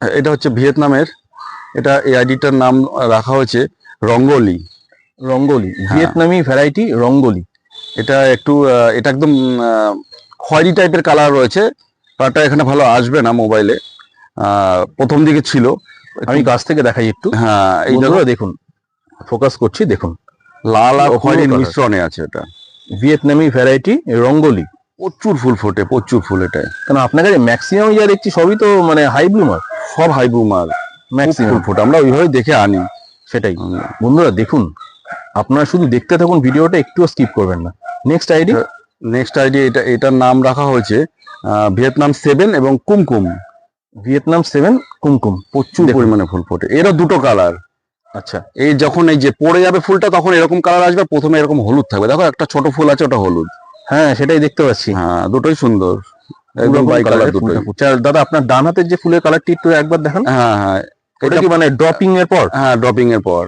এটা হচ্ছে ভিয়েতনামের এটা এই আইডিটার নাম রাখা হয়েছে রঙ্গোলি। রঙ্গোলি হ্যাঁ। ভিয়েতনামি ভ্যারাইটি রঙ্গোলি। এটা একটু এটা একদম খয়েরি টাইপের কালার রয়েছে কালারটা এখানে ভালো আসবে না মোবাইলে। প্রথম দিকে ছিল। আমি গাছ থেকে দেখাই একটু। হ্যাঁ এই দেখুন। ফোকাস করছি দেখুন। লাল আর খয়েরির মিশ্রণে আছে এটা। ভিয়েতনামি ভ্যারাইটি রঙ্গোলি। প্রচুর ফুল ফোটে প্রচুর ফুল এটায়। কেন আপনার কাছে ম্যাক্সিমাম যা দেখছি সবই তো মানে হাই ব্লুমার সব হাইবুমার ম্যাক্সিমাম ফুল ফোটে আমরা ওইভাবে দেখে আনি সেটাই। বন্ধুরা দেখুন আপনারা শুধু দেখতে থাকুন ভিডিওটা একটুও স্কিপ করবেন না। নেক্সট আইডি নেক্সট আইডি এটা এটার নাম রাখা হয়েছে ভিয়েতনাম সেভেন এবং কুমকুম। ভিয়েতনাম সেভেন কুমকুম। প্রচুর পরিমাণে ফুল ফোটে। এরও দুটো কালার আচ্ছা। এই যখন এই যে পড়ে যাবে ফুলটা তখন এরকম কালার আসবে প্রথমে এরকম হলুদ থাকবে। দেখো একটা ছোট ফুল আছে ওটা হলুদ। হ্যাঁ সেটাই দেখতে পাচ্ছি। হ্যাঁ দুটোই সুন্দর। একদম বাই কালার দাদা আপনার ডান হাতের যে ফুলের কালারটি একটু একবার দেখান। হ্যাঁ হ্যাঁ এটা কি মানে ড্রপিং এর পর? হ্যাঁ ড্রপিং এর পর।